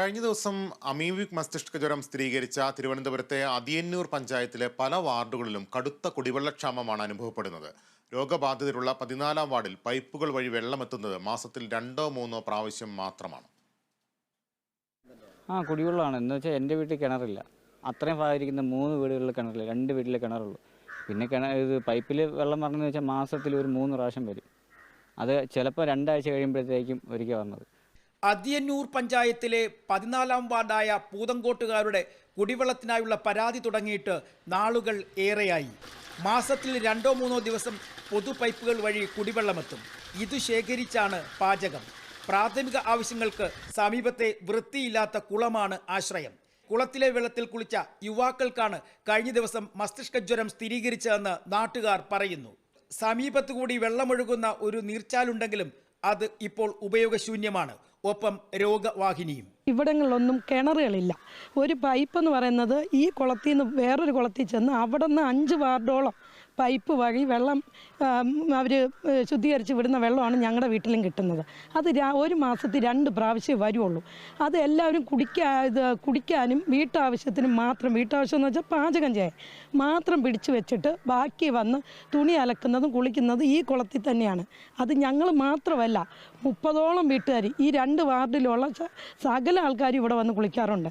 കഴിഞ്ഞ ദിവസം അമീവിക് മസ്തിഷ്ക ജ്വരം സ്ഥിരീകരിച്ച തിരുവനന്തപുരത്തെ അതിയന്നൂർ പഞ്ചായത്തിലെ പല വാർഡുകളിലും കടുത്ത കുടിവെള്ളക്ഷാമമാണ് അനുഭവപ്പെടുന്നത്. രോഗബാധിതരുള്ള പതിനാലാം വാർഡിൽ പൈപ്പുകൾ വഴി വെള്ളമെത്തുന്നത് മാസത്തിൽ രണ്ടോ മൂന്നോ പ്രാവശ്യം മാത്രമാണ്. ആ കുടിവെള്ളമാണ്. എന്ന് വെച്ചാൽ എന്റെ വീട്ടിൽ കിണറില്ല. അത്രയും ഭാഗത്തിരിക്കുന്ന മൂന്ന് വീടുകളിൽ കിണറില്ല. രണ്ട് വീട്ടിലെ കിണറുള്ളൂ. പിന്നെ കിണർ ഇത് പൈപ്പിൽ വെള്ളം പറഞ്ഞെന്ന് വെച്ചാൽ മാസത്തിൽ ഒരു മൂന്ന് പ്രാവശ്യം വരും. അത് ചിലപ്പോൾ രണ്ടാഴ്ച കഴിയുമ്പോഴത്തേക്കും ഒരിക്കൽ വന്നത്. അതിയന്നൂർ പഞ്ചായത്തിലെ പതിനാലാം വാർഡായ പൂതങ്കോട്ടുകാരുടെ കുടിവെള്ളത്തിനായുള്ള പരാതി തുടങ്ങിയിട്ട് നാളുകൾ ഏറെയായി. മാസത്തിൽ രണ്ടോ മൂന്നോ ദിവസം പൊതു പൈപ്പുകൾ വഴി കുടിവെള്ളമെത്തും. ഇത് ശേഖരിച്ചാണ് പാചകം. പ്രാഥമിക ആവശ്യങ്ങൾക്ക് സമീപത്തെ വൃത്തിയില്ലാത്ത കുളമാണ് ആശ്രയം. കുളത്തിലെ വെള്ളത്തിൽ കുളിച്ച യുവാക്കൾക്കാണ് കഴിഞ്ഞ ദിവസം മസ്തിഷ്കജ്വരം സ്ഥിരീകരിച്ചതെന്ന് നാട്ടുകാർ പറയുന്നു. സമീപത്തുകൂടി വെള്ളമൊഴുകുന്ന ഒരു നീർച്ചാലുണ്ടെങ്കിലും അത് ഇപ്പോൾ ഉപയോഗശൂന്യമാണ്. ഒപ്പം രോഗവാഹിനിയും. ഇവിടങ്ങളിലൊന്നും കിണറുകളില്ല. ഒരു പൈപ്പ് എന്ന് പറയുന്നത് ഈ കുളത്തിൽ നിന്ന് വേറൊരു കുളത്തിൽ ചെന്ന് അവിടെ നിന്ന് അഞ്ച് വാർഡോളം പൈപ്പ് വഴി വെള്ളം അവർ ശുദ്ധീകരിച്ച് വിടുന്ന വെള്ളമാണ് ഞങ്ങളുടെ വീട്ടിലും കിട്ടുന്നത്. അത് ഒരു മാസത്തിൽ രണ്ട് പ്രാവശ്യം വരുള്ളൂ. അത് എല്ലാവരും കുടിക്കാ ഇത് കുടിക്കാനും വീട്ടാവശ്യത്തിനും മാത്രം വീട്ടാവശ്യം എന്ന് വെച്ചാൽ പാചകം ചെയ്യാൻ മാത്രം പിടിച്ചു വെച്ചിട്ട് ബാക്കി വന്ന് തുണി അലക്കുന്നതും കുളിക്കുന്നതും ഈ കുളത്തിൽ തന്നെയാണ്. അത് ഞങ്ങൾ മാത്രമല്ല മുപ്പതോളം വീട്ടുകാർ ഈ രണ്ട് വാർഡിലുള്ള സകല ആൾക്കാരും ഇവിടെ വന്ന് കുളിക്കാറുണ്ട്.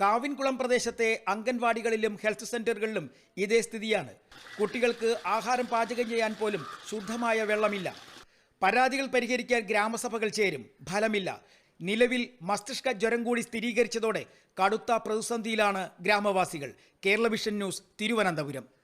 കാവിൻകുളം പ്രദേശത്തെ അംഗൻവാടികളിലും ഹെൽത്ത് സെന്ററുകളിലും ഇതേ സ്ഥിതിയാണ്. കുട്ടികൾക്ക് ആഹാരം പാചകം ചെയ്യാൻ പോലും ശുദ്ധമായ വെള്ളമില്ല. പരാതികൾ പരിഹരിക്കാൻ ഗ്രാമസഭകൾ ചേരും. ഫലമില്ല. നിലവിൽ മസ്തിഷ്ക ജ്വരം കൂടി സ്ഥിരീകരിച്ചതോടെ കടുത്ത പ്രതിസന്ധിയിലാണ് ഗ്രാമവാസികൾ. Kerala vision news Thiruvananthapuram.